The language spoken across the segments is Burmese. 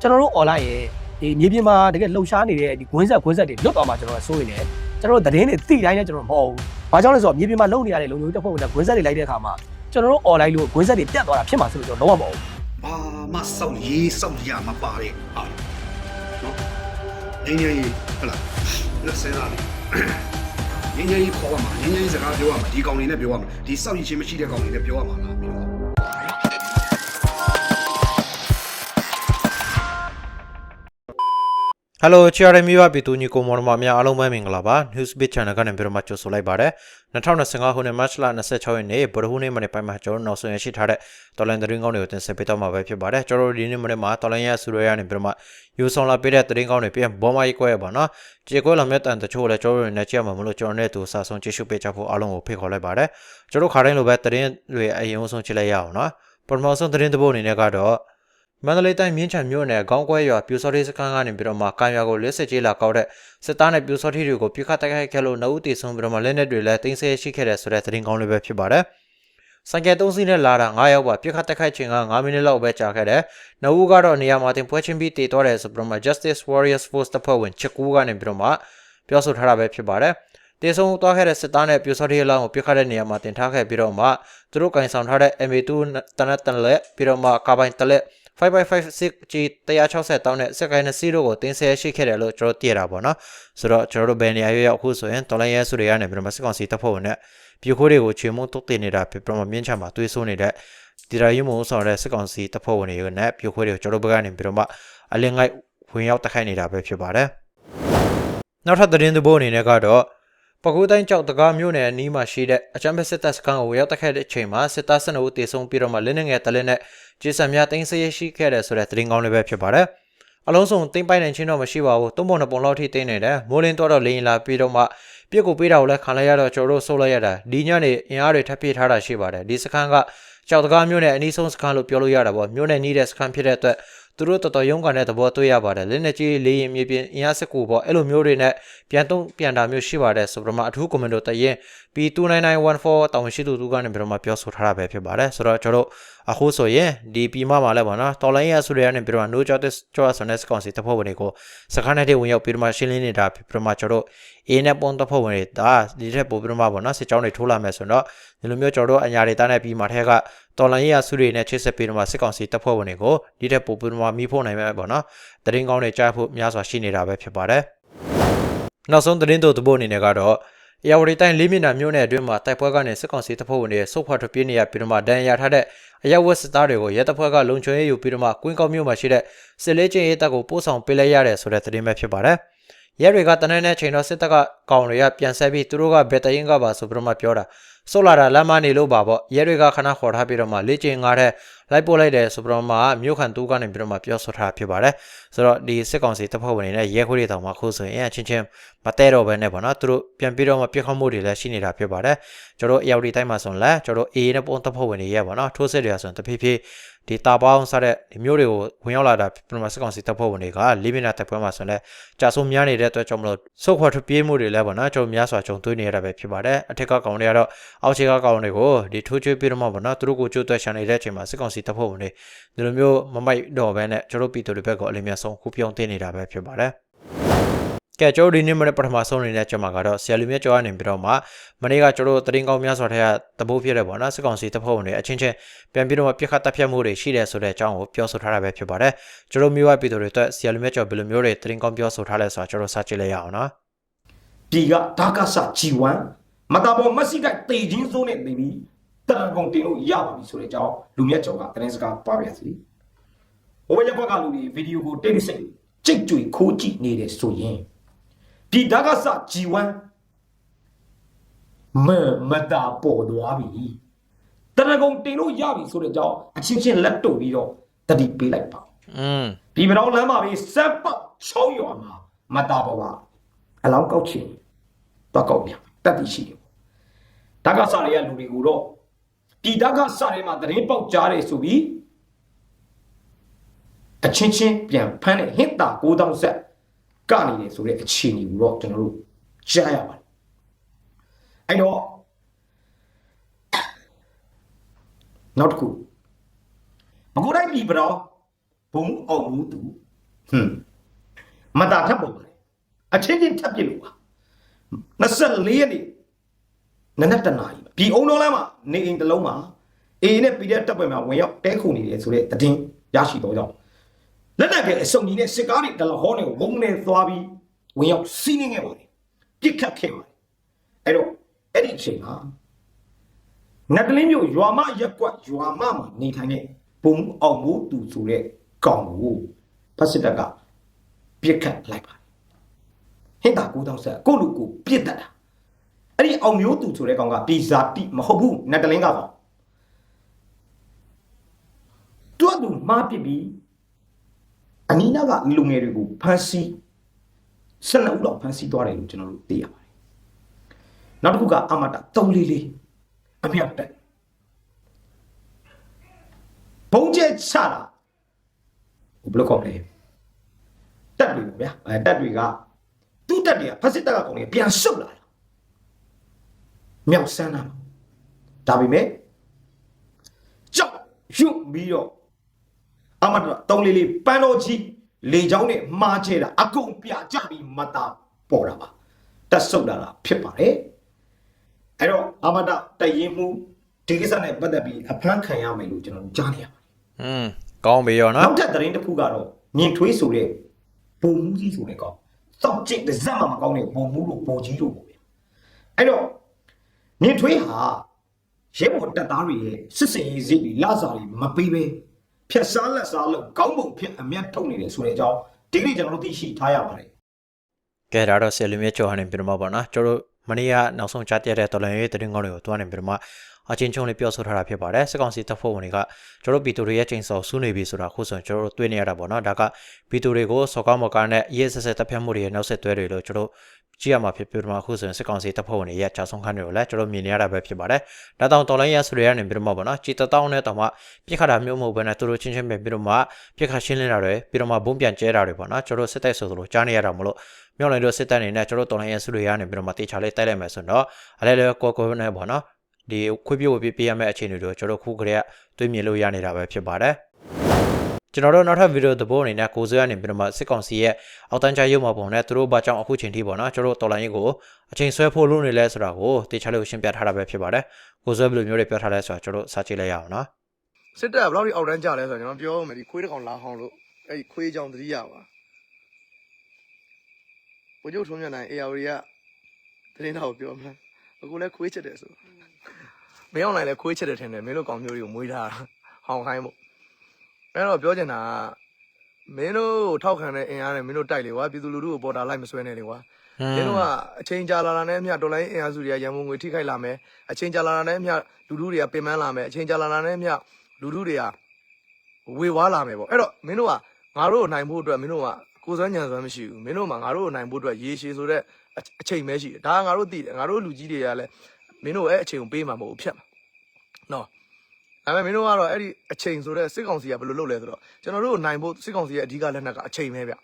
ကျွန်တော်တို့ online ရဲ့ဒီမြေပြင်မှာတကယ်လှုပ်ရှားနေတဲ့ဒီဂွင်းဆက်ဂွင်းဆက်တွေလွတ်သွားမှာကျွန်တော်စိုးရင်လည်းကျွန်တော်တို့သတင်းတွေသိတိုင်းနဲ့ကျွန်တော်မဟုတ်ဘူး။ဘာကြောင့်လဲဆိုတော့မြေပြင်မှာလုံနေရတဲ့လုံမျိုးတစ်ဖွဲ့ဝင်တဲ့ဂွင်းဆက်တွေလိုက်တဲ့အခါမှာကျွန်တော်တို့ online လို့ဂွင်းဆက်တွေပြတ်သွားတာဖြစ်မှာဆိုလို့ကျွန်တော်လုံးဝမဟုတ်ဘူးဘာမှစောက်ရေးစောက်ရမပါတဲ့ဟာနော်ငင်းငင်းဟလာလက်စဲလာငင်းငင်းခေါ်ရမှာငင်းငင်းစကားပြောရမှာဒီကောင်လေးနဲ့ပြောရမှာဒီစောက်ရည်ချင်းမရှိတဲ့ကောင်လေးနဲ့ပြောရမှာလား ပြီးတော့ဟယ်လိုချီရမီဝပီတူညီကိုမော်မများအားလုံးပဲမင်္ဂလာပါ Newsbeat Channel ကနေပြန်မကြိုဆိုလိုက်ပါတယ်2025ခုနှစ် March လ26ရက်နေ့ဗုဒ္ဓဟူးနေ့မနေ့ပိုင်းမှာကျွန်တော်တို့နောက်ဆုံးရရှိထားတဲ့တော်လန်သတင်းကောင်းတွေကိုတင်ဆက်ပေးတော့မှာပဲဖြစ်ပါတယ်ကျွန်တော်တို့ဒီနေ့မနေ့မှာတော်လန်ရဆူရရနေပြန်မယူဆောင်လာပေးတဲ့သတင်းကောင်းတွေပြန်ဘောမကြီးကွဲပါနော်ကြေကွဲလာမဲ့တန်တချို့လည်းကျွန်တော်တို့နဲ့ကြည့်မှာမလို့ကျွန်တော်နဲ့သူစာဆုံးကြည့်ရှုပေးကြဖို့အားလုံးကိုဖိတ်ခေါ်လိုက်ပါတယ်ကျွန်တော်ခါတိုင်းလိုပဲသတင်းတွေအရင်ဆုံးကြည့်လိုက်ရအောင်နော်ပထမဆုံးသတင်းတစ်ပုဒ်အနေနဲ့ကတော့ မန္တလေးတိုင်းမြင်းချံမြို့နယ်ခေါင်းကွဲရွာပြူစောတိစခန်းကနေပြီးတော့မှကံရွာကိုလက်စစ်ကြီးလာကောက်တဲ့စစ်သားနဲ့ပြူစောတိတွေကိုပြစ်ခတ်တိုက်ခိုက်ခဲ့လို့နှုတ်တီဆုံးပြီးတော့မှလက်နက်တွေလည်းတင်းဆဲရှိခဲ့တဲ့ဆိုတဲ့သတင်းကောင်းလေးပဲဖြစ်ပါတယ်။စံကဲသုံးစီးနဲ့လာတာ9ယောက်ပါပြစ်ခတ်တိုက်ခိုက်ခြင်းက9မိနစ်လောက်ပဲကြာခဲ့တယ်။နှုတ်ကတော့နေရာမှာတင်ပွဲချင်းပြီးတည်သွားတယ်ဆိုပြီးတော့မှ Justice Warriors Force တပ်ဖွဲ့ဝင်ချစ်ကူကနေပြီးတော့မှပြောဆိုထားတာပဲဖြစ်ပါတယ်။တေဆုံးသွားခဲ့တဲ့စစ်သားနဲ့ပြူစောတိအလောင်းကိုပြစ်ခတ်တဲ့နေရာမှာတင်ထားခဲ့ပြီးတော့မှသူတို့ကင်ဆောင်ထားတဲ့ MA2 တနက်တန်လက်ပြီးတော့မှကာဘိုင်တလက် 5556 G 160တောင်းတဲ့စက်ကိုင်းနစီတို့ကိုတင်းဆဲရှိခဲ့တယ်လို့ကျွန်တော်သိရတာပေါ့နော်ဆိုတော့ကျွန်တော်တို့ဘယ်နေရာရောက်အခုဆိုရင်တော်လိုင်းရဲစုတွေကနေပြီးတော့မစစ်ကောင်စီတပ်ဖွဲ့ဝင်နဲ့ပြိုခိုးတွေကိုချေမှုတုတ်တင်နေတာဖြစ်ပြီးတော့မြင်းချမှာတွေးဆိုးနေတဲ့ဒီရာယူမို့ဆောင်တဲ့စစ်ကောင်စီတပ်ဖွဲ့ဝင်တွေနဲ့ပြိုခိုးတွေကိုကျွန်တော်တို့ဘက်ကနေပြီးတော့မှအလင်းငိုက်ဝင်ရောက်တိုက်ခိုက်နေတာပဲဖြစ်ပါတယ်နောက်ထပ်သတင်းသဘောအနေနဲ့ကတော့ ပကူတိုင်းကြောက်တကားမြို့နယ်အနီးမှာရှိတဲ့အချမ်းဘက်စစ်တပ်စခန်းကိုရောက်တိုက်ခိုက်တဲ့အချိန်မှာစစ်သား12ဦးတေဆုံးပြီးတော့မှလက်နက်ငယ်တလက်နဲ့ကျေဆံများတင်းစရရှိခဲ့တယ်ဆိုတဲ့သတင်းကောင်းလေးပဲဖြစ်ပါတယ်။အလုံးစုံတင်းပိုင်နိုင်ချင်းတော့မရှိပါဘူး။သုံးပုံနှစ်ပုံလောက်ထိတင်းနေတယ်။မိုးလင်းတော့တော့လင်းလာပြီးတော့မှပြစ်ကိုပေးတာကိုလည်းခံလိုက်ရတော့ကျွန်တော်တို့ဆုတ်လိုက်ရတာဒီညနေအင်အားတွေထပ်ပြည့်ထားတာရှိပါတယ်။ဒီစခန်းကကြောက်တကားမြို့နယ်အနီးဆုံးစခန်းလို့ပြောလို့ရတာပေါ့။မြို့နယ်နီးတဲ့စခန်းဖြစ်တဲ့အတွက် သူတို့တော်တော်ရုန်းကန်တဲ့သဘောတွေ့ရပါတယ်လက်နေကြီးလေးရင်မြေပြင်အင်အားစကူပေါ့အဲ့လိုမျိုးတွေနဲ့ပြန်တုံးပြန်တာမျိုးရှိပါတယ်ဆိုတော့မှအထူးကွန်မန်ဒိုတရင် P29914 တောင်ရှိသူသူကနေပြီးတော့မှပြောဆိုထားတာပဲဖြစ်ပါတယ်ဆိုတော့ကျွန်တော်တို့အခုဆိုရင်ဒီပြည်မမှာလည်းပေါ့နော်တော်လိုင်းရဆိုရနေပြီးတော့ no justice justice on this council တဖွဲ့ဝင်တွေကိုစခန်းထဲဝင်ရောက်ပြီးတော့မှရှင်းလင်းနေတာပြီးတော့မှကျွန်တော်တို့ A နဲ့ပုံတဖွဲ့ဝင်တွေဒါဒီထက်ပိုပြီးတော့မှပေါ့နော်စစ်ကြောင်းတွေထိုးလာမယ်ဆိုတော့ဒီလိုမျိုးကျွန်တော်တို့အညာဒေတာနဲ့ပြီးမှထဲက တော်လိုင်းရဆုတွေနဲ့ချစ်ဆက်ပြီးတော့မှစစ်ကောင်စီတပ်ဖွဲ့ဝင်တွေကိုဒီထက်ပိုပြီးတော့မှမိဖို့နိုင်မယ်ပေါ့နော်တရင်ကောင်းတွေကြားဖို့များစွာရှိနေတာပဲဖြစ်ပါတယ်နောက်ဆုံးသတင်းတို့သဘောအနေနဲ့ကတော့အရာဝတီတိုင်းလေးမျက်နှာမြို့နယ်အတွင်းမှာတိုက်ပွဲကနေစစ်ကောင်စီတပ်ဖွဲ့ဝင်တွေဆုတ်ခွာထွက်ပြေးနေရပြီးတော့မှဒဏ်ရာရထားတဲ့အရာဝတ်စစ်သားတွေကိုရဲတပ်ဖွဲ့ကလုံခြုံရေးယူပြီးတော့မှကွင်းကောက်မြို့မှာရှိတဲ့စစ်လေးချင်းရေးတပ်ကိုပို့ဆောင်ပေးလိုက်ရတယ်ဆိုတဲ့သတင်းပဲဖြစ်ပါတယ်။ရဲတွေကတနက်နေ့ချိန်တော့စစ်တပ်ကကောင်တွေကပြန်ဆက်ပြီးသူတို့ကဘယ်တရင်ကပါဆိုပြီးတော့မှပြောတာ ဆုတ်လာတာလမ်းမနေလို့ပါပေါ့ရဲတွေကခဏခေါ်ထားပြီးတော့မှလေးချင်းငါတဲ့လိုက်ပို့လိုက်တယ်ဆိုပြီးတော့မှမြို့ခံတူကနေပြီးတော့မှပြောဆိုထားဖြစ်ပါတယ်။ဆိုတော့ဒီစစ်ကောင်စီတပ်ဖွဲ့ဝင်တွေနဲ့ရဲခွေးတွေတောင်မှခုဆိုရင်အချင်းချင်းမတဲတော့ဘဲနဲ့ပေါ့နော်သူတို့ပြန်ပြီးတော့မှပြစ်ခတ်မှုတွေလည်းရှိနေတာဖြစ်ပါတယ်ကျွန်တော်တို့အရောက်ဒီတိုင်းမှာဆိုရင်လည်းကျွန်တော်တို့ A နဲ့ပုံတပ်ဖွဲ့ဝင်တွေရဲပေါ့နော်ထိုးစစ်တွေဆိုရင်တဖြည်းဖြည်း ဒီတာပေါင်းစတဲ့ဒီမျိုးတွေကိုဝင်ရောက်လာတာပထမစစ်ကောင်စီတပ်ဖွဲ့ဝင်တွေကလေးမိနစ်တပ်ဖွဲ့မှာဆိုရင်လည်းကြာဆုံးများနေတဲ့အတွက်ကြောင့်မလို့စုခွာထွက်ပြေးမှုတွေလည်းပေါ့နော်ကျွန်တော်များစွာကြုံတွေ့နေရတာပဲဖြစ်ပါတယ်အထက်ကကောင်တွေကတော့အောက်ခြေကကောင်တွေကိုဒီထိုးချွေးပြီးတော့မှပေါ့နော်သူတို့ကိုကြိုးတွက်ချန်နေတဲ့အချိန်မှာစစ်ကောင်စီတပ်ဖွဲ့ဝင်တွေဒီလိုမျိုးမမိုက်တော့ဘဲနဲ့ကျွန်တော်တို့ပြည်သူတွေဘက်ကအလေးမြတ်ဆုံးခုပြောင်းတင်နေတာပဲဖြစ်ပါတယ် ကဲကျွန်တော်ဒီနေ့မနေ့ပထမဆုံးအနေနဲ့ကျွန်မကတော့ဆရာလူမြတ်ကျော်ကနေပြီးတော့မှမနေ့ကကျွန်တော်တို့တရင်ကောင်းများစွာထဲကတဘိုးဖြစ်တဲ့ပေါ့နော်စစ်ကောင်စီတပ်ဖွဲ့ဝင်တွေအချင်းချင်းပြန်ပြီးတော့မှပြစ်ခတ်တပ်ဖြတ်မှုတွေရှိတယ်ဆိုတဲ့အကြောင်းကိုပြောဆိုထားတာပဲဖြစ်ပါတယ်ကျွန်တော်မျိုးဝပြည်သူတွေအတွက်ဆရာလူမြတ်ကျော်ဘယ်လိုမျိုးတွေတရင်ကောင်းပြောဆိုထားလဲဆိုတာကျွန်တော်စကြည့်လိုက်ရအောင်နော်ဒီကဒါကဆဂျီဝမ်မတာပေါ်မက်ဆီတိုက်တေချင်းစိုးနဲ့နေပြီးတရံကုန်တင်လို့ရပါပြီဆိုတဲ့အကြောင်းလူမြတ်ကျော်ကသတင်းစကားပါပြစီဟိုဘက်ရက်ကွက်ကလူတွေဗီဒီယိုကိုတိတ်စိတ်ကြိတ်ကြွေခိုးကြည့်နေတယ်ဆိုရင် ဒီဒါကဆဂျီဝမ်မမတာပေါ်သွားပြီတရံကုန်တင်လို့ရပြီဆိုတဲ့အကြောင်းအချင်းချင်းလက်တုပ်ပြီးတော့တတိပေးလိုက်ပါอืมဒီမတော်လမ်းမှာပြီးစက်ပတ်ချောင်းရွာမှာမတာပေါ်ကအလောင်းကောက်ချင်တော့ကောက်ပြန်တက်ပြီးရှိတယ်ဒါကစားရတဲ့လူတွေကိုတော့ဒီဒါကစားရဲမှာတရင်ပေါက်ကြားတယ်ဆိုပြီးအချင်းချင်းပြန်ဖမ်းတဲ့ဟစ်တာ9000ဆက် ကနေတယ်ဆိုတဲ့အခြေအနေကိုတော့ကျွန်တော်တို့ကြားရပါတယ်အဲ့တော့နောက်တစ်ခုမကူတိုင်းပြီဘရောဘုံအောင်မှုသူဟွန်းမတာထပ်ပုံပါတယ်အချင်းချင်းထပ်ပြစ်လို့ပါ24ရက်နေ့နနက်တနာရီပြည်အုံတော်လမ်းမှာနေအိမ်တစ်လုံးမှာအေးနဲ့ပြီးတဲ့တပ်ပွဲမှာဝင်ရောက်တဲခုနေတယ်ဆိုတဲ့တည်င်းရရှိတော့ကြောင့် လက်နက်ကအစုံကြီးနဲ့စစ်ကားတွေတလဟောနေကိုဘုံနဲ့သွားပြီးဝင်ရောက်စီးနေခဲ့ပါတယ်ပြစ်ခတ်ခဲ့ပါတယ်အဲ့တော့အဲ့ဒီအချိန်မှာနတ်ကလေးမျိုးရွာမရက်ကွက်ရွာမမှာနေထိုင်တဲ့ဘုံအောင်မိုးသူဆိုတဲ့ကောင်ကိုဖက်စစ်တပ်ကပြစ်ခတ်လိုက်ပါတယ်ဟင်တာကိုတောင်းဆက်ကိုလူကိုပြစ်တတ်တာအဲ့ဒီအောင်မျိုးသူဆိုတဲ့ကောင်ကပြည်စာတိမဟုတ်ဘူးနတ်ကလင်းကကောင်တွတ်သူမားပစ်ပြီး အနီးနားကလူငယ်တွေကိုဖမ်းဆီးဆက်လက်ဦးတော့ဖမ်းဆီးသွားတယ်လို့ကျွန်တော်တို့သိရပါတယ်နောက်တစ်ခုကအမတာ344အမြောက်တက်ဘုံကျဲချတာဘယ်လိုခေါ်လဲတက်တွေပေါ့ဗျာအဲတက်တွေကသူ့တက်တွေကဖက်စစ်တပ်ကကောင်တွေပြန်ဆုတ်လာတာမြောက်ဆန်းတာဒါပေမဲ့ကြောက်ရွံ့ပြီးတော့ အမတာ344ပန်းတော်ကြီးလေချောင်းနဲ့မှားချဲတာအကုန်ပြကြပြီးမတာပေါ်တာပါတက်ဆုတ်လာတာဖြစ်ပါတယ်အဲ့တော့အမတာတရင်မှုဒီကိစ္စနဲ့ပတ်သက်ပြီးအဖမ်းခံရမယ်လို့ကျွန်တော်ကြားနေရပါတယ်อืมကောင်းပြီရောနော်နောက်ထပ်သတင်းတစ်ခုကတော့မြင်ထွေးဆိုတဲ့ပုံမှုကြီးဆိုတဲ့ကောင်စောက်ကျစ်တစ်စက်မှမကောင်းတဲ့ပုံမှုလို့ပုံကြီးလို့ပေါ့ဗျာအဲ့တော့မြင်ထွေးဟာရဲဘော်တပ်သားတွေရဲ့စစ်စင်ရေးစိတ်တွေလစာတွေမပေးပဲ ဖြက်စားလက်စားလို့ကောင်းပုံဖြစ်အမျက်ထုတ်နေတယ်ဆိုတဲ့အကြောင်းဒီကနေ့ကျွန်တော်တို့သိရှိထားရပါတယ်ကဲဒါတော့ဆယ်လူမြတ်ကျော်ဟန်နေပြတော့မှာပေါ့နော်ကျွန်တော်တို့မနေ့ကနောက်ဆုံးကြားတဲ့တော်လန်ရေးသတင်းကောင်းတွေကိုတွားနေပြတော့မှာ အချင်းချုံလေးပြောဆိုထားတာဖြစ်ပါတယ်စစ်ကောင်စီတပ်ဖွဲ့ဝင်တွေကကျွန်တော်တို့ပီတိုတွေရဲ့ချိန်စော်ဆူးနေပြီဆိုတာခုဆိုရင်ကျွန်တော်တို့တွေ့နေရတာပေါ့နော်ဒါကပီတိုတွေကိုစော်ကားမော်ကားနဲ့ရဲဆက်ဆက်တပ်ဖြတ်မှုတွေရဲ့နောက်ဆက်တွဲတွေလို့ကျွန်တော်တို့ကြည့်ရမှာဖြစ်ပြီးတော့မှခုဆိုရင်စစ်ကောင်စီတပ်ဖွဲ့ဝင်တွေရဲ့ကြာဆုံးခန်းတွေကိုလည်းကျွန်တော်မြင်နေရတာပဲဖြစ်ပါတယ်ဒါတောင်တော်လိုင်းရဆိုရရနေပြီးတော့မှပေါ့နော်ကြည်တတောင်းနဲ့တောင်မှပြစ်ခတ်တာမျိုးမဟုတ်ဘဲနဲ့သူတို့ချင်းချင်းပဲပြီးတော့မှပြစ်ခတ်ရှင်းလင်းတာတွေပြီးတော့မှဘုံပြန်ကျဲတာတွေပေါ့နော်ကျွန်တော်တို့စစ်တပ်ဆိုသလိုကြားနေရတာမလို့မြောက်လိုက်တော့စစ်တပ်နေနဲ့ကျွန်တော်တော်လိုင်းရစုတွေရနေပြီးတော့မှတေချာလေးတိုက်လိုက်မယ်ဆိုတော့အလဲလဲကောကောနဲ့ပေါ့နော် ဒီခွေးပြို့ပြပေးရမယ့်အခြေအနေတွေကိုကျွန်တော်ခုကလေးကတွေးမြင်လို့ရနေတာပဲဖြစ်ပါတယ်ကျွန်တော်တို့နောက်ထပ်ဗီဒီယိုသဘောအနေနဲ့ကိုစိုးရနေပြီးတော့မှစစ်ကောင်စီရဲ့အောက်တန်းချရုံမှာပုံနဲ့သူတို့ဘာကြောင့်အခုချိန်ထိပေါ့နော်ကျွန်တော်တို့တော်လိုင်းရေးကိုအချိန်ဆွဲဖို့လုပ်နေလဲဆိုတာကိုတေချာလေးကိုရှင်းပြထားတာပဲဖြစ်ပါတယ်ကိုစိုးဘယ်လိုမျိုးတွေပြောထားလဲဆိုတာကျွန်တော်တို့စာကြည့်လိုက်ရအောင်နော်စစ်တပ်ကဘယ်လောက်ထိအောက်တန်းကြလဲဆိုတော့ကျွန်တော်ပြောမယ်ဒီခွေးတစ်ကောင်လာဟောင်းလို့အဲ့ဒီခွေးကြောင်တတိယပါဘိုးချုပ်ထုံးမြတ်နိုင် AR တွေကသတင်းတော်ကိုပြောမလား အခုလဲခွေးချက်တယ်ဆိုမင်းအောင်နိုင်လဲခွေးချက်တယ်ထင်တယ်မင်းတို့ကောင်မျိုးတွေကိုမွေးထားတာဟောင်းခိုင်းမို့အဲ့တော့ပြောချင်တာကမင်းတို့ထောက်ခံတဲ့အင်အားနဲ့မင်းတို့တိုက်လေကွာပြည်သူလူထုကိုပေါ်တာလိုက်မဆွဲနဲ့လေကွာမင်းတို့ကအချိန်ကြာလာတာနဲ့အမျှဒေါ်လာရင်းအင်အားစုတွေကရန်ကုန်ငွေထိခိုက်လာမယ်အချိန်ကြာလာတာနဲ့အမျှလူထုတွေကပင်ပန်းလာမယ်အချိန်ကြာလာတာနဲ့အမျှလူထုတွေကဝေဝါးလာမယ်ပေါ့အဲ့တော့မင်းတို့ကငါတို့ကိုနိုင်ဖို့အတွက်မင်းတို့က ကိုယ်စွမ်းညံစွမ်းမရှိဘူးမင်းတို့မှငါတို့ကိုနိုင်ဖို့အတွက်ရေရှည်ဆိုတဲ့အချိန်ပဲရှိတယ်ဒါကငါတို့သိတယ်ငါတို့လူကြီးတွေကလည်းမင်းတို့အဲ့အချိန်ကိုပေးမှာမဟုတ်ဘူးဖြတ်မှာနော်ဒါပေမဲ့မင်းတို့ကတော့အဲ့ဒီအချိန်ဆိုတဲ့စစ်ကောင်စီကဘယ်လိုလုပ်လဲဆိုတော့ကျွန်တော်တို့ကိုနိုင်ဖို့စစ်ကောင်စီရဲ့အဓိကလက်နက်ကအချိန်ပဲဗျ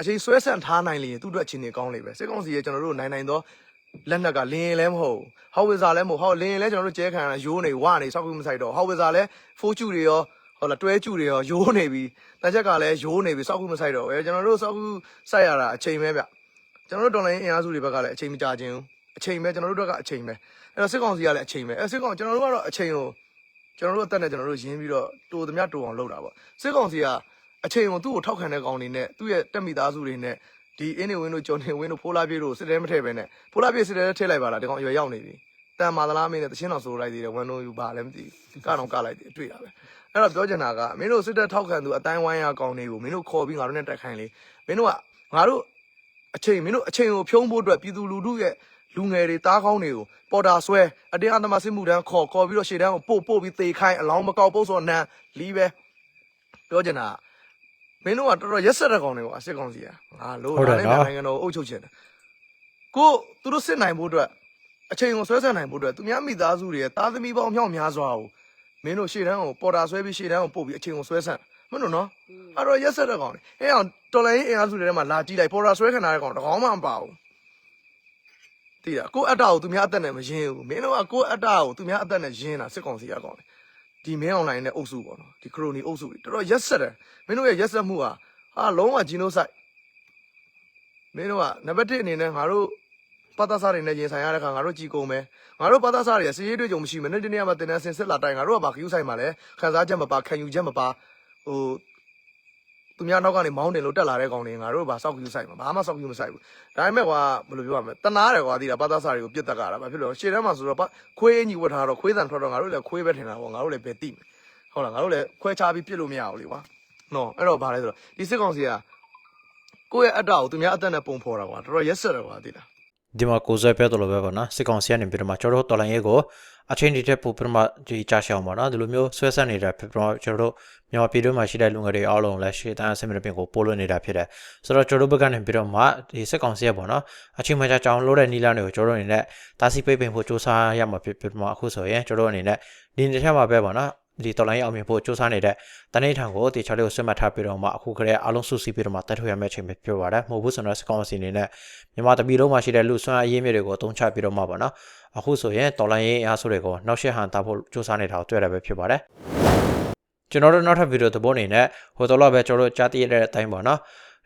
အချိန်ဆွဲဆန့်ထားနိုင်လေရင်သူ့အတွက်အချိန်ကြီးကောင်းလိမ့်ပဲစစ်ကောင်စီရဲ့ကျွန်တော်တို့နိုင်နိုင်သောလက်နက်ကလင်းရင်လည်းမဟုတ်ဟောက်ဝစ်ဇာလည်းမဟုတ်ဟောက်လင်းရင်လည်းကျွန်တော်တို့ကျဲခံရရိုးနေဝနေစောက်ခုမဆိုင်တော့ဟောက်ဝစ်ဇာလည်းဖိုးကျူတွေရော ဟောလာတွဲကျူတွေရောရိုးနေပြီတန်ချက်ကလည်းရိုးနေပြီစောက်ခုမဆိုင်တော့အဲကျွန်တော်တို့စောက်ခုစိုက်ရတာအချိန်ပဲဗျကျွန်တော်တို့တော်လိုင်းအင်အားစုတွေဘက်ကလည်းအချိန်မကြာခြင်းအချိန်ပဲကျွန်တော်တို့ဘက်ကအချိန်ပဲအဲ့တော့စစ်ကောင်စီကလည်းအချိန်ပဲအဲစစ်ကောင်ကျွန်တော်တို့ကတော့အချိန်ကိုကျွန်တော်တို့အသက်နဲ့ကျွန်တော်တို့ရင်းပြီးတော့တိုသမျှတိုအောင်လုပ်တာပေါ့စစ်ကောင်စီကအချိန်ကိုသူ့ကိုထောက်ခံတဲ့ကောင်တွေနဲ့သူ့ရဲ့တက်မိသားစုတွေနဲ့ဒီအင်းနေဝင်းတို့ကျော်နေဝင်းတို့ဖိုးလာပြေးတို့စစ်တဲမထည့်ပဲနဲ့ဖိုးလာပြေးစစ်တဲထည့်လိုက်ပါလားဒီကောင်ရွယ်ရောက်နေပြီ တန်မာသလားမင်းနဲ့တချင်းတော်ဆိုလိုက်သေးတယ်ဝန်လုံးယူပါလည်းမသိဘူးကတော့ကလိုက်သေးတွေ့တာပဲအဲ့တော့ပြောချင်တာကမင်းတို့စစ်တပ်ထောက်ခံသူအတိုင်းဝိုင်းရကောင်တွေကိုမင်းတို့ခေါ်ပြီးငါတို့နဲ့တိုက်ခိုင်းလေမင်းတို့ကငါတို့အချိန်မင်းတို့အချိန်ကိုဖြုံးဖို့အတွက်ပြည်သူလူထုရဲ့လူငယ်တွေတားကောင်းတွေကိုပေါ်တာဆွဲအတင်းအဓမ္မစစ်မှုတန်းခေါ်ခေါ်ပြီးတော့ရှေ့တန်းကိုပို့ပို့ပြီးသေခိုင်းအလောင်းမကောက်ပုတ်စောနန်းလီးပဲပြောချင်တာကမင်းတို့ကတော်တော်ရက်ဆက်တဲ့ကောင်တွေပေါ့အစစ်ကောင်စီကငါလို့ဟုတ်တယ်ဒါနော်နဲ့နိုင်ငံတော်ကိုအုပ်ချုပ်ချင်တယ်ကိုသူတို့စစ်နိုင်ဖို့အတွက် အချိန်ကိုဆွဲဆက်နိုင်ဖို့အတွက်သူများမိသားစုတွေရဲ့သားသမီးပေါင်းမြောက်များစွာကိုမင်းတို့ရှေ့တန်းကိုပေါ်တာဆွဲပြီးရှေ့တန်းကိုပို့ပြီးအချိန်ကိုဆွဲဆက်မင်းတို့နော်အဲ့တော့ရက်ဆက်တဲ့ကောင်တွေအဲအောင်တော်လိုင်းအင်အားစုတွေထဲမှာလာကြည့်လိုက်ပေါ်တာဆွဲခံထားတဲ့ကောင်တကောင်မှမပါဘူးတိတာကိုအတ္တကိုသူများအသက်နဲ့မရင်းဘူးမင်းတို့ကကိုအတ္တကိုသူများအသက်နဲ့ရင်းတာစစ်ကောင်စီကကောင်တယ်ဒီမင်းအွန်လိုင်းနဲ့အုပ်စုပေါ့နော်ဒီခရိုနီအုပ်စုတွေတော်တော်ရက်ဆက်တယ်မင်းတို့ရဲ့ရက်ဆက်မှုဟာဟာလုံးဝဂျီနိုဆိုက်မင်းတို့ကနံပါတ်1အနေနဲ့ငါတို့ ပတ်သက်စားတွေနဲ့ရင်ဆိုင်ရတဲ့ခါငါတို့ကြည်ကုန်မယ်ငါတို့ပတ်သက်စားတွေရစည်ရေးတွေ့ကြုံမရှိမယ်နဲ့ဒီနေ့မှာတင်တန်းဆင်စစ်လာတိုင်ငါတို့ကဘာခယူးဆိုင်မှာလဲခန်းစားချက်မပါခံယူချက်မပါဟိုသူများနောက်ကနေမောင်းတယ်လို့တက်လာတဲ့ကောင်တွေငါတို့ကဘာစောက်ခယူးဆိုင်မှာဘာမှစောက်ခယူးမဆိုင်ဘူးဒါပေမဲ့ကွာဘယ်လိုပြောရမလဲတနာတယ်ကွာဒီတာပတ်သက်စားတွေကိုပြစ်တက်ကြတာဘာဖြစ်လို့ရှေ့ထဲမှာဆိုတော့ခွေးအင်ကြီးဝတ်ထားတော့ခွေးတန်ထွက်တော့ငါတို့လည်းခွေးပဲထင်တာပေါ့ငါတို့လည်းပဲတိမယ်ဟုတ်လားငါတို့လည်းခွဲခြားပြီးပြစ်လို့မရဘူးလေကွာနော်အဲ့တော့ဘာလဲဆိုတော့ဒီစစ်ကောင်စီကကိုယ့်ရဲ့အတ္တကိုသူများအတ္တနဲ့ပုံဖော်တာကွာတော်တော်ရက်စက်တယ်ကွာသိလား ဒီမှာကိုယ်စားပြောတယ်လို့ပဲပေါ့နော်စစ်ကောင်စီကနေပြီးတော့မှကျွန်တော်တို့တော်လိုင်းရေးကိုအချင်းဒီတဲ့ပို့ပြီးတော့မှဒီကြားရှောင်းပါနော်ဒီလိုမျိုးဆွဲဆက်နေတာဖြစ်ပြီးတော့ကျွန်တော်တို့မြန်မာပြည်တွင်းမှာရှိတဲ့လူငယ်တွေအားလုံးလည်းရှေ့တန်းအဆင်ပြေကိုပို့လို့နေတာဖြစ်တယ်ဆိုတော့ကျွန်တော်တို့ဘက်ကနေပြီးတော့မှဒီစစ်ကောင်စီရပေါ့နော်အချင်းမကြကြောင်လို့တဲ့နီလာတွေကိုကျွန်တော်တို့အနေနဲ့တာစီပိတ်ပင်ဖို့စ조사ရမှာဖြစ်ပြီးတော့မှအခုဆိုရင်ကျွန်တော်တို့အနေနဲ့ဒီတစ်ချက်မှာပဲပေါ့နော် ဒီတော်လိုင်းအောင်မြင်ဖို့စူးစမ်းနေတဲ့တနေ့ထံကိုတေချာလေးကိုဆွတ်မှတ်ထားပြီးတော့မှအခုခရဲအားလုံးစုစည်းပြီးတော့မှတက်ထွက်ရမယ့်အချိန်ပဲပြောပါရမဟုတ်ဘူးဆိုတော့စကောင်စီအနေနဲ့မြန်မာတပြည်လုံးမှာရှိတဲ့လူဆွမ်းအရေးမြစ်တွေကိုအသုံးချပြီးတော့မှပေါ့နော်အခုဆိုရင်တော်လိုင်းရေးအားစုတွေကိုနောက်ရှေ့ဟန်တာဖို့စူးစမ်းနေတာကိုတွေ့ရပဲဖြစ်ပါတယ်ကျွန်တော်တို့နောက်ထပ်ဗီဒီယိုသဘောအနေနဲ့ဟိုတော့လောက်ပဲကျွန်တော်တို့ကြားသိရတဲ့အတိုင်းပေါ့နော်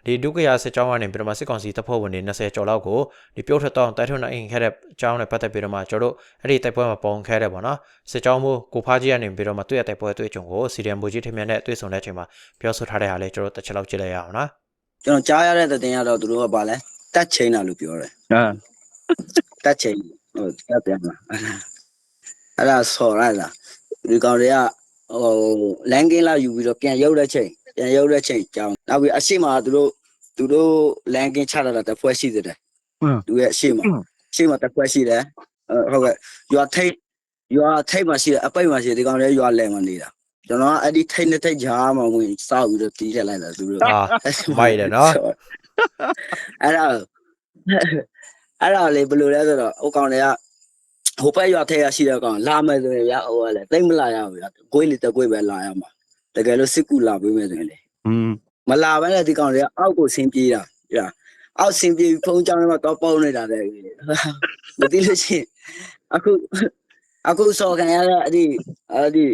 ဒီဒုက္ခရစစ်ကြောင်းကနေပြီးတော့မှစစ်ကောင်စီတပ်ဖွဲ့ဝင်တွေ20ကျော်လောက်ကိုဒီပြုတ်ထွက်တော့တိုက်ထွန်းနိုင်ခဲ့တဲ့အကြောင်းနဲ့ပတ်သက်ပြီးတော့မှကျွန်တော်တို့အဲ့ဒီတိုက်ပွဲမှာပုံခဲ့တယ်ပေါ့နော်စစ်ကြောင်းမှုကိုဖားကြီးကနေပြီးတော့မှတွေ့ရတိုက်ပွဲတွေ့ကြုံကိုစီရီယံဘူကြီးထင်မြင်တဲ့တွေ့ဆုံတဲ့အချိန်မှာပြောဆိုထားတဲ့ဟာလေးကျွန်တော်တစ်ချက်လောက်ကြည့်လိုက်ရအောင်နော်ကျွန်တော်ကြားရတဲ့သတင်းကတော့သူတို့ကပါလဲတက်ချိန်တာလို့ပြောတယ်အာတက်ချိန်ဟုတ်တက်ပြန်လာအဲ့ဒါဆော်ရတာဒီကောင်တွေကဟိုလန်ကင်းလာယူပြီးတော့ပြန်ရုပ်တဲ့ချိန် ပြန်ရုပ်တဲ့ချိန်ကြောင်းနောက်ပြီးအရှိမသူတို့သူတို့လန်ကင်းချလာတာတစ်ဖွဲရှိသေးတယ်သူရဲ့အရှိမအရှိမတစ်ဖွဲရှိတယ်ဟုတ်ကဲ့ရွာထိတ်ရွာထိတ်မှာရှိတယ်အပိတ်မှာရှိတယ်ဒီကောင်တွေရွာလယ်မှာနေတာကျွန်တော်ကအဲ့ဒီထိတ်နဲ့ထိတ်ကြားမှာဝင်စောက်ပြီးတော့တီးထက်လိုက်တာသူတို့အာမိုက်တယ်နော်အဲ့ဒါအဲ့ဒါလေဘယ်လိုလဲဆိုတော့ဟိုကောင်တွေကဟိုဘက်ရွာထဲရရှိတဲ့ကောင်လာမယ်ဆိုရင်ဗျာဟိုကလေတိတ်မလာရဘူးဗျာကိုယ်လေတကိုယ်ပဲလာရမှာ တကယ်လို့စစ်ကူလာပေးမယ်ဆိုရင်လေอืมမလာဘဲနဲ့ဒီကောင်တွေကအောက်ကိုဆင်းပြေးတာဗျာအောက်ဆင်းပြေးပြီးဖုံးကြောင်းထဲမှာတော့ပေါင်းနေတာတဲ့မသိလို့ရှိရင်အခုအခုစော်ခံရတဲ့အဲ့ဒီအဲ့ဒီ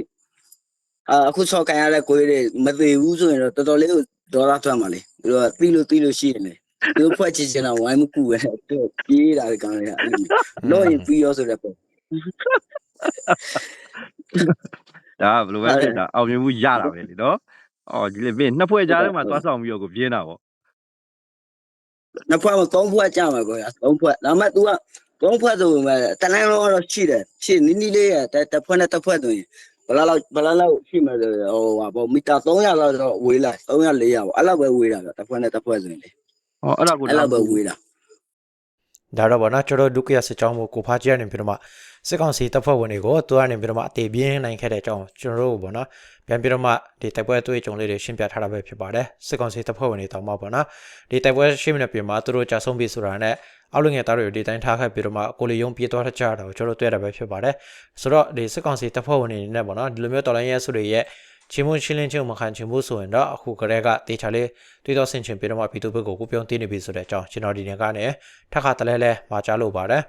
အာအခုစော်ခံရတဲ့ကိုယ်တွေမသေးဘူးဆိုရင်တော့တော်တော်လေးကိုဒေါသထွက်မှာလေပြီးတော့တီးလို့တီးလို့ရှိရင်လေသူတို့ဖွဲ့ချင်ချင်တော့ဝိုင်းမကူပဲသူပြေးတာကံရအဲ့လိုလို့ရင်ပြီးရောဆိုတဲ့ပုံ ဒါကဘယ်လိုပဲဖြစ်တာအောင်မြင်မှုရတာပဲလေနော်အော်ဒီလေမင်းနှစ်ဖွဲ့ကြားထဲမှာသွားဆောင်ပြီးတော့ကိုပြင်းတာပေါ့နှစ်ဖွဲ့မသုံးဖွဲ့ကြမှာပေါ့ဗျာသုံးဖွဲ့ဒါမှမဟုတ် तू ကသုံးဖွဲ့ဆိုပေမဲ့တနန်းလုံးတော့ရှိတယ်ရှိနီးနီးလေးရတစ်ဖွဲ့နဲ့တစ်ဖွဲ့ဆိုရင်ဘယ်လောက်ဘယ်လောက်ရှိမှဆိုဟိုဟာပေါ့မီတာ300လောက်တော့ဝေးလိုက်300 400ပေါ့အဲ့လောက်ပဲဝေးတာဗျတစ်ဖွဲ့နဲ့တစ်ဖွဲ့ဆိုရင်လေဟောအဲ့ဒါကိုအဲ့လောက်ပဲဝေးတာဒါတော့ဗောနော်ကျွန်တော်ဒုက္ခရစစ်ကြောင်းကိုကိုဖားကြီးကနေပြီးတော့မှ စစ်ကောင်စီတပ်ဖွဲ့ဝင်တွေကိုသူကနေပြီးတော့မှအသေးပြင်းနိုင်ခဲ့တဲ့အကြောင်းကျွန်တော်တို့ဗောနော်ပြန်ပြီးတော့မှဒီတိုက်ပွဲအတွေ့အကြုံလေးတွေရှင်းပြထားတာပဲဖြစ်ပါတယ်စစ်ကောင်စီတပ်ဖွဲ့ဝင်တွေတောင်းမှဗောနော်ဒီတိုက်ပွဲရှင်းပြနေပြင်မှာသူတို့ကြာဆုံးပြီဆိုတာနဲ့အောက်လူငယ်သားတွေကိုဒီတိုင်းထားခဲ့ပြီးတော့မှကိုလီယုံပြေးသွားကြတာကိုကျွန်တော်တို့တွေ့ရတာပဲဖြစ်ပါတယ်ဆိုတော့ဒီစစ်ကောင်စီတပ်ဖွဲ့ဝင်တွေနဲ့ဗောနော်ဒီလိုမျိုးတော်လိုင်းရဲစုတွေရဲ့ချင်းမွန်းချင်းလင်းချင်းမခံချင်ဘူးဆိုရင်တော့အခုကလေးကတေချာလေးတွေးတော့ဆင်ချင်ပြီးတော့မှပြည်သူဘက်ကိုကိုပြောင်းတင်းနေပြီဆိုတဲ့အကြောင်းကျွန်တော်ဒီနေ့ကနေထပ်ခါတလဲလဲမှာကြားလို့ပါတယ်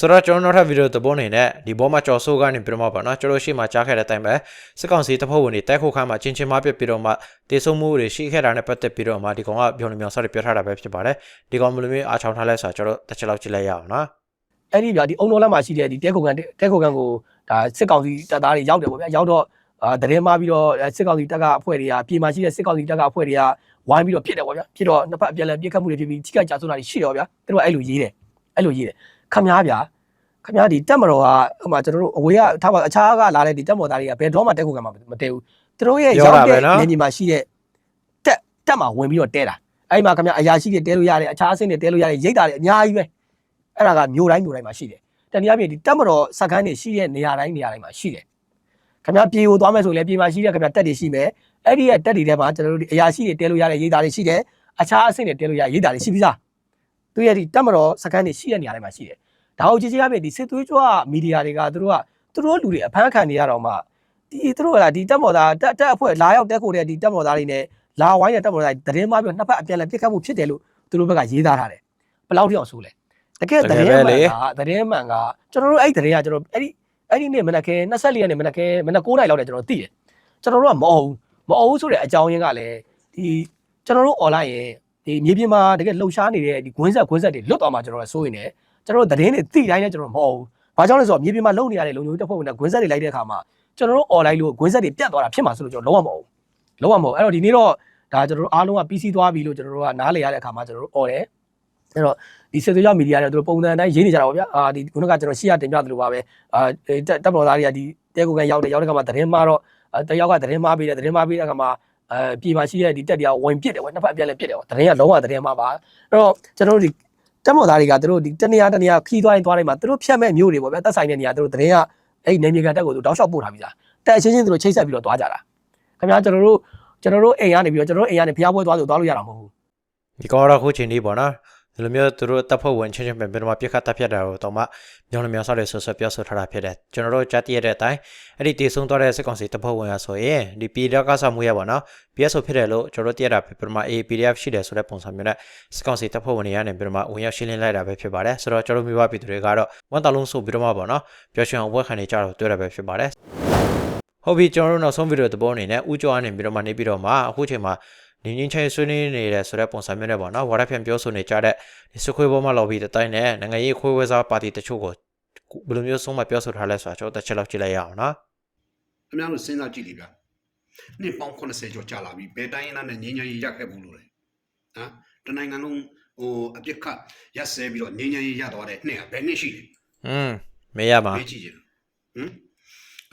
ဆိုတော့ကျွန်တော်နောက်ထပ်ဗီဒီယိုသဘောနေနဲ့ဒီဘောမှာကြော်ဆိုးကနေပြီးတော့မှပေါ့နော်ကျွန်တော်ရှိမှကြားခဲ့တဲ့အတိုင်းပဲစစ်ကောင်စီတပ်ဖွဲ့ဝင်တွေတိုက်ခိုက်ခန်းမှာချင်းချင်းမပြတ်ပြီးတော့မှတေဆုံးမှုတွေရှိခဲ့တာနဲ့ပတ်သက်ပြီးတော့မှဒီကောင်ကပြောနေမြောင်ဆောက်တွေပြောထားတာပဲဖြစ်ပါတယ်ဒီကောင်မလိုမျိုးအားချောင်းထားလဲဆိုတော့ကျွန်တော်တစ်ချက်လောက်ကြည့်လိုက်ရအောင်နော်အဲ့ဒီဗျာဒီအုံတော်လက်မှာရှိတဲ့ဒီတဲခုကန်တဲခုကန်ကိုဒါစစ်ကောင်စီတပ်သားတွေရောက်တယ်ပေါ့ဗျာရောက်တော့အာတရင်မပြီးတော့စစ်ကောင်စီတပ်ကအဖွဲ့တွေကပြည်မှာရှိတဲ့စစ်ကောင်စီတပ်ကအဖွဲ့တွေကဝိုင်းပြီးတော့ဖြစ်တယ်ပေါ့ဗျာဖြစ်တော့နှစ်ဖက်အပြန်အလှန်ပြစ်ခတ်မှုတွေဖြစ်ပြီးထိခိုက်ကြဆုံးတာတွေရှိတယ်ပေါ့ဗျာသူတို့ကအဲ့လိုရေးတယ်အဲ့လိုရေးတယ် ခမားဗျာခမားဒီတက်မတော်ကဟိုမှာကျွန်တော်တို့အဝေးကထားပါအခြားကလာတဲ့ဒီတက်မော်သားတွေကဘယ်တော့မှတဲခုကန်မှာမတဲဘူးသူတို့ရဲ့ရောက်တဲ့နေမြေမှာရှိတဲ့တက်တက်မှာဝင်ပြီးတော့တဲတာအဲ့မှာခမားအရာရှိတွေတဲလို့ရတယ်အခြားအဆင့်တွေတဲလို့ရတယ်ရိတ်တာတွေအများကြီးပဲအဲ့ဒါကမျိုးတိုင်းမျိုးတိုင်းမှာရှိတယ်တနည်းအားဖြင့်ဒီတက်မတော်စကန်တွေရှိတဲ့နေရာတိုင်းနေရာတိုင်းမှာရှိတယ်ခင်ဗျာပြေကိုသွားမယ်ဆိုရင်လည်းပြေမှာရှိတဲ့ခင်ဗျာတက်တွေရှိမယ်အဲ့ဒီရဲ့တက်တွေထဲမှာကျွန်တော်တို့ဒီအရာရှိတွေတဲလို့ရတဲ့ရေးသားတွေရှိတယ်အခြားအဆင့်တွေတဲလို့ရရေးသားတွေရှိပြီးသား သူရဲ့ဒီတက်မတော်စကန်တွေရှိတဲ့နေရာတိုင်းမှာရှိတယ်ဒါဟုတ်ကြီးကြီးအားဖြင့်ဒီစစ်သွေးကြွမီဒီယာတွေကသူတို့ကသူတို့လူတွေအဖမ်းခံနေရတော့မှဒီသူတို့ကဒီတက်မော်သားတက်တက်အဖွဲ့လာရောက်တက်ခိုတဲ့ဒီတက်မော်သားတွေနဲ့လာဝိုင်းတဲ့တက်မော်သားတွေသတင်းမပြောနှစ်ဖက်အပြန်အလှန်ပြစ်ခတ်မှုဖြစ်တယ်လို့သူတို့ဘက်ကရေးသားထားတယ်ဘယ်လောက်ထိအောင်ဆိုလဲတကယ်သတင်းမှန်ကသတင်းမှန်ကကျွန်တော်တို့အဲ့သတင်းကကျွန်တော်အဲ့ဒီအဲ့ဒီနေ့မနက်ခင်း24ရက်နေ့မနက်ခင်းမနက်9:00နာရီလောက်တည်းကျွန်တော်သိတယ်ကျွန်တော်တို့ကမအုံမအုံဆိုတဲ့အကြောင်းရင်းကလည်းဒီဒီကျွန်တော်တို့ online ရဲ့ ဒီမြေပြင်မှာတကယ်လှုပ်ရှားနေတဲ့ဒီဂွင်းဆက်ဂွင်းဆက်တွေလွတ်သွားမှာကျွန်တော်ကစိုးရင်တယ်ကျွန်တော်တို့သတင်းတွေသိတိုင်းလည်းကျွန်တော်မဟုတ်ဘူးဘာကြောင့်လဲဆိုတော့မြေပြင်မှာလုံနေရတဲ့လုံခြုံရေးတပ်ဖွဲ့ဝင်တွေဂွင်းဆက်တွေလိုက်တဲ့အခါမှာကျွန်တော်တို့ online လို့ဂွင်းဆက်တွေပြတ်သွားတာဖြစ်မှာဆိုလို့ကျွန်တော်လုံးဝမဟုတ်ဘူးလုံးဝမဟုတ်အဲ့တော့ဒီနေ့တော့ဒါကျွန်တော်တို့အားလုံးက PC သွားပြီလို့ကျွန်တော်တို့ကနားလေရတဲ့အခါမှာကျွန်တော်တို့ order အဲ့တော့ဒီစေဆိုရမီဒီယာတွေသူတို့ပုံစံအတိုင်းရေးနေကြတာပေါ့ဗျာအာဒီခုနကကျွန်တော်ရှေ့ရတင်ပြသလိုပါပဲအာတက်တပ်ပေါ်သားတွေကဒီတဲကိုကန်ရောက်တယ်ရောက်တဲ့ခါမှာသတင်းမှားတော့တယောက်ကသတင်းမှားပေးတယ်သတင်းမှားပေးတဲ့ခါမှာ အဲပြည်မှာရှိတဲ့ဒီတက်တွေကဝင်ပစ်တယ်ပေါ့နှစ်ဖက်အပြန်လည်းပစ်တယ်ပေါ့သတင်းကလုံးဝသတင်းမှားပါအဲ့တော့ကျွန်တော်တို့ဒီတက်မော်သားတွေကသူတို့ဒီတနေရာတနေရာခီးသွားရင်သွားတိုင်းမှာသူတို့ဖြတ်မဲ့မျိုးတွေပေါ့ဗျာတက်ဆိုင်တဲ့နေရာသူတို့သတင်းကအဲ့ဒီနေမြေကန်တက်ကိုသူတောက်လျှောက်ပို့ထားပြီးသားတက်အချင်းချင်းသူတို့ချိတ်ဆက်ပြီးတော့သွားကြတာခင်ဗျာကျွန်တော်တို့ကျွန်တော်တို့အိမ်ကနေပြီးတော့ကျွန်တော်တို့အိမ်ကနေဖျားပွဲသွားဆိုသွားလို့ရတာမဟုတ်ဘူးဒီကောင်ကတော့ခုချိန်လေးပေါ့နော် ဒီလိုမျိုးသူတို့တပ်ဖွဲ့ဝင်ချင်းချင်းပြန်ပြီးတော့မှပြစ်ခတ်တပ်ဖြတ်တာကိုတော့မှမြောင်းလမြောင်းဆောက်တဲ့ဆွဆွပြောဆိုထားတာဖြစ်တယ်ကျွန်တော်တို့ကြားသိရတဲ့အတိုင်းအဲ့ဒီတည်ဆုံသွားတဲ့စစ်ကောင်စီတပ်ဖွဲ့ဝင်ရဆိုရင်ဒီ PDF ကစားမှုရပါနော် PSO ဖြစ်တယ်လို့ကျွန်တော်တို့သိရတာဖြစ်ပြီးတော့မှ APDF ရှိတယ်ဆိုတဲ့ပုံစံမျိုးနဲ့စစ်ကောင်စီတပ်ဖွဲ့ဝင်တွေကနေပြီးတော့မှဝင်ရောက်ရှင်းလင်းလိုက်တာပဲဖြစ်ပါတယ်ဆိုတော့ကျွန်တော်မိဘပြည်သူတွေကတော့ဝန်တလုံးဆိုပြီးတော့မှပေါ့နော်ပျော်ရွှင်အောင်ဝက်ခံနေကြတော့တွေ့ရပဲဖြစ်ပါတယ်ဟုတ်ပြီကျွန်တော်တို့နောက်ဆုံးဗီဒီယိုသဘောအနေနဲ့ဥကြောအနေပြီးတော့မှနေပြီးတော့မှအခုချိန်မှာ နေငင်းချင်းဆွေးနွေးနေတဲ့ဆိုတဲ့ပုံစံမျိုးနဲ့ပေါ့နော်ဝါရဖြန်ပြောဆိုနေကြတဲ့ဒီစခွေးပေါ်မှာလောက်ပြီးတဲ့တိုင်းနဲ့နိုင်ငံရေးခွေးဝဲစားပါတီတချို့ကိုဘယ်လိုမျိုးဆုံးမပြောဆိုထားလဲဆိုတာကျွန်တော်တစ်ချက်လောက်ကြည့်လိုက်ရအောင်နော်ခင်ဗျားတို့စဉ်းစားကြည့်လိမ့်ဗျာနှစ်ပေါင်း80ကျော်ကြာလာပြီဘယ်တိုင်းရင်းသားနဲ့ငင်းငယ်ရေးရခဲ့ဘူးလို့လေဟမ်တနိုင်ငံလုံးဟိုအပြစ်ခတ်ရက်စဲပြီးတော့ငင်းငယ်ရေးရသွားတဲ့နှစ်ကဘယ်နှစ်ရှိလဲอืมမေးရပါမေးကြည့်ကြဟမ်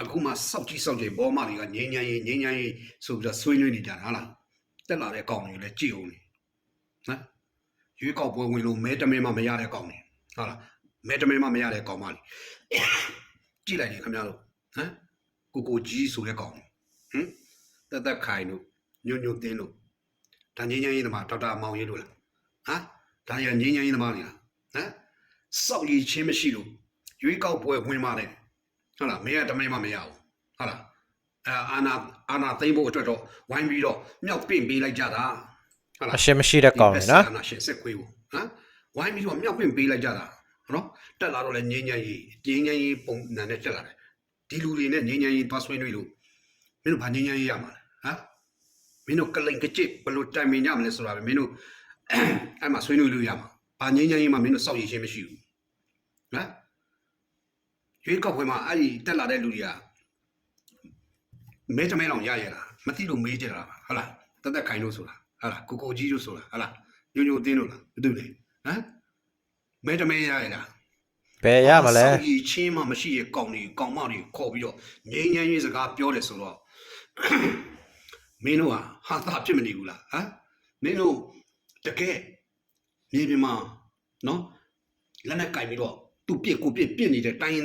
အခုမှစောက်ကြည့်စောက်ကြည့်ဘောမတွေကငင်းငယ်ရေးငင်းငယ်ရေးဆိုပြီးတော့ဆွေးနွေးနေကြတာဟာလား တက်လာတဲ့ကောင်တွေလည်းကြည့်အောင်လေဟမ်ရွေးကောက်ပွဲဝင်လို့မဲတမင်မှမရတဲ့ကောင်တွေဟာလားမဲတမင်မှမရတဲ့ကောင်မလေးကြည့်လိုက်ရင်ခင်ဗျားတို့ဟမ်ကိုကိုကြီးဆိုတဲ့ကောင်တွေဟမ်တက်တက်ခိုင်တို့ညွညွတင်းတို့ဒါငင်းငယ်ရေးသမားဒေါက်တာမောင်ရေးတို့လားဟမ်ဒါရငင်းငယ်ရေးသမားတွေလားဟမ်စောက်ရည်ချင်းမရှိလို့ရွေးကောက်ပွဲဝင်ပါတယ်ဟုတ်လားမဲရတမင်မှမရဘူးဟုတ်လား အာအာနာအာနာသိမ့်ဖို့အတွက်တော့ဝိုင်းပြီးတော့မြောက်ပင့်ပေးလိုက်ကြတာဟုတ်လားအရှင်းမရှိတဲ့ကောင်နေနော်အာနာရှင်ဆက်ခွေးဖို့ဟမ်ဝိုင်းပြီးတော့မြောက်ပင့်ပေးလိုက်ကြတာနော်တက်လာတော့လဲငင်းငယ်ကြီးငင်းငယ်ကြီးပုံနံနဲ့တက်လာတယ်ဒီလူတွေနဲ့ငင်းငယ်ကြီးသွားဆွေးနွေးလို့မင်းတို့ဘာငင်းငယ်ကြီးရမှာလဲဟမ်မင်းတို့ကလိန်ကကြစ်ဘယ်လိုတိုင်ပင်ကြမလဲဆိုတာပဲမင်းတို့အဲ့မှာဆွေးနွေးလို့ရမှာဘာငင်းငယ်ကြီးမှမင်းတို့စောက်ရည်ချင်းမရှိဘူးဟမ်ရွေးကောက်ပွဲမှာအဲ့ဒီတက်လာတဲ့လူတွေက မဲတမဲလောင်ရရတာမသိလို့မေးကြတာပါဟုတ်လားတက်တက်ခိုင်လို့ဆိုတာဟုတ်လားကိုကိုကြီးလို့ဆိုတာဟုတ်လားညိုညိုတင်းလို့လားဘာတူလဲဟမ်မဲတမဲရရတာဘယ်ရမလဲစောက်ကြီးချင်းမှမရှိရဲ့ကောင်တွေကောင်မတွေခေါ်ပြီးတော့ငိမ့်ငိမ့်ရေးစကားပြောတယ်ဆိုတော့မင်းတို့ဟာဟာသာဖြစ်မနေဘူးလားဟမ်မင်းတို့တကယ်မြေပြင်မှာနော်လက်နဲ့ကင်ပြီးတော့သူ့ပြစ်ကိုပြစ်ပြစ်နေတဲ့တိုင်းရ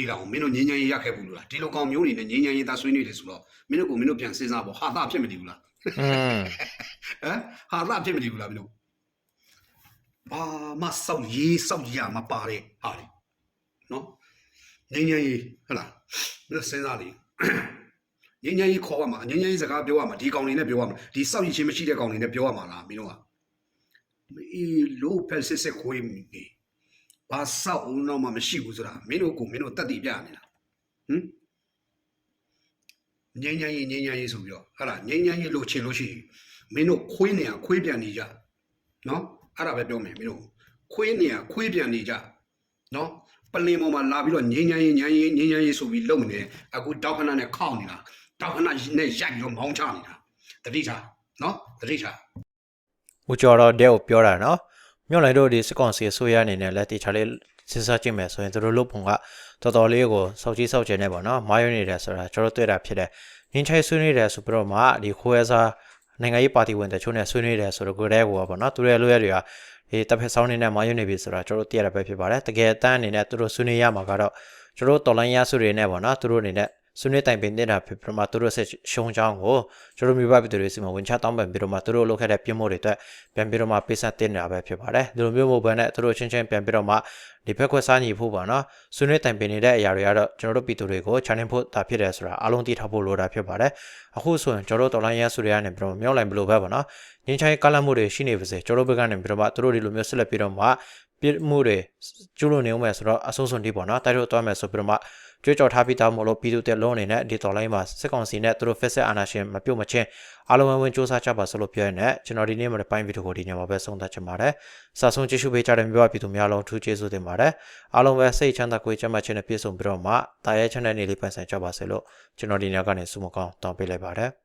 င်းသားနေတောင်မင်းတို့ငိမ့်ငိမ့်ရေးရခဲ့ဘူးလို့လားဒီလိုကောင်မျိုးတွေနဲ့ငိမ့်ငိမ့်ရေးသားဆွေးနွေးတယ်ဆိုတော့မင်းတို့ကိုမင်းတို့ပြန်စဉ်းစားပေါ့ဟာသာဖြစ်မနေဘူးလားอืมဟမ်ဟာသာဖြစ်မနေဘူးလားမင်းတို့ဘာမစောက်ရေးစောက်ရမပါတဲ့ဟာလေနော်ငင်းငယ်ရေးဟဟလားမင်းစဉ်းစားလေငင်းငယ်ရေးခေါ်ရမှာငင်းငယ်ရေးစကားပြောရမှာဒီကောင်တွေနဲ့ပြောရမှာဒီစောက်ရည်ချင်းမရှိတဲ့ကောင်တွေနဲ့ပြောရမှာလားမင်းတို့ကအေးလိုဖက်စစ်စစ်ခွေးမီ ဘာစောက်အောင်တော့မှမရှိဘူးဆိုတာမင်းတို့ကိုမင်းတို့တက်တည်ပြနေတာဟမ်ငင်းငယ်ရေးငင်းငယ်ရေးဆိုပြီးတော့ဟဟလားငင်းငယ်ရေးလိုချင်လို့ရှိရင်မင်းတို့ခွေးနေရခွေးပြန်နေကြနော်အဲ့ဒါပဲပြောမယ်မင်းတို့ခွေးနေရခွေးပြန်နေကြနော်ပလင်ပေါ်မှာလာပြီးတော့ငင်းငင်းရေးငင်းရေးငင်းငင်းရေးဆိုပြီးလုံနေတယ်အခုတောက်ခဏနဲ့ခောက်နေတာတောက်ခဏနဲ့ရိုက်ပြီးတော့မောင်းချနေတာတတိချာနော်တတိချာဦးကျော်တော့တဲ့ကိုပြောတာနော် မြို့လိုက်တို့ဒီစစ်ကောင်စီအစိုးရအနေနဲ့လက်တီချာလေးစဉ်းစားကြည့်မယ်ဆိုရင်တို့လို့ပုံကတော်တော်လေးကိုစောက်ကြီးစောက်ကျင်နေပေါ့နော်မာရွနေတယ်ဆိုတာကျွန်တော်တွေ့တာဖြစ်တယ်ငင်းချိုင်ဆွေးနွေးတယ်ဆိုပြီးတော့မှဒီခိုးရစားနိုင်ငံရေးပါတီဝင်တချို့နဲ့ဆွေးနွေးတယ်ဆိုတော့ကိုယ်တည်းကိုပေါ့နော်သူတို့ရဲ့လိုရတွေကဒီတပ်ဖက်ဆောင်နေတဲ့မာရွနေပြီဆိုတာကျွန်တော်သိရတာပဲဖြစ်ပါတယ်တကယ်တမ်းအနေနဲ့သူတို့ဆွေးနွေးရမှာကတော့ကျွန်တော်တော်လိုင်းရစုတွေနဲ့ပေါ့နော်သူတို့အနေနဲ့ ဆွေးနွေးတိုင်ပင်နေတာဖြစ်ပြီးတော့မှသူတို့ဆက်ရှုံးချောင်းကိုကျွန်တော်မိဘပြည်သူတွေစီမံဝင်ချတောင်းပန်ပြီးတော့မှသူတို့လုပ်ခဲ့တဲ့ပြစ်မှုတွေအတွက်ပြန်ပြီးတော့မှပေးဆက်တင်နေတာပဲဖြစ်ပါတယ်ဒီလိုမျိုးမဟုတ်ဘဲနဲ့သူတို့ချင်းချင်းပြန်ပြီးတော့မှဒီဘက်ခွက်စားညီဖို့ပါနော်ဆွေးနွေးတိုင်ပင်နေတဲ့အရာတွေကတော့ကျွန်တော်တို့ပြည်သူတွေကို challenge ဖို့တာဖြစ်တယ်ဆိုတာအားလုံးသိထားဖို့လိုတာဖြစ်ပါတယ်အခုဆိုရင်ကျွန်တော်တို့တော်လိုင်းရစုတွေကနေပြီးတော့မြောက်လိုက်ဘလို့ပဲပေါ့နော်ငင်းချိုင်းကလတ်မှုတွေရှိနေပါစေကျွန်တော်တို့ဘက်ကနေပြီးတော့မှသူတို့ဒီလိုမျိုးဆက်လက်ပြီးတော့မှပြစ်မှုတွေကျူးလွန်နေအောင်မယ်ဆိုတော့အဆုံးစွန်ဒီပေါ့နော်တိုက်ထုတ်သွားမယ်ဆိုပြီးတော့မှ ကြွေးကြော်ထားပြီးသားမို့လို့ပြည်သူတက်လုံးအနေနဲ့ဒီတော်လိုင်းမှာစစ်ကောင်စီနဲ့သူတို့ဖက်ဆက်အာဏာရှင်မပြုတ်မချင်းအားလုံးဝဝင်စူးစမ်းကြပါဆိုလို့ပြောရတဲ့ကျွန်တော်ဒီနေ့မှာပိုင်းဗီဒီယိုကိုဒီညမှာပဲဆုံးသတ်ချင်ပါတယ်။စာဆုံးကြည့်ရှုပေးကြတဲ့မြို့ပြည်သူများလုံးထူးကျေးဇူးတင်ပါတယ်။အားလုံးပဲစိတ်ချမ်းသာကိုယ်ကျန်းမာခြင်းနဲ့ပြည့်စုံပြီးတော့မှတာရဲချမ်းတဲ့နေ့လေးပိုင်ဆိုင်ကြပါစေလို့ကျွန်တော်ဒီညကနေဆုမကောင်းတောင်းပေးလိုက်ပါတယ်။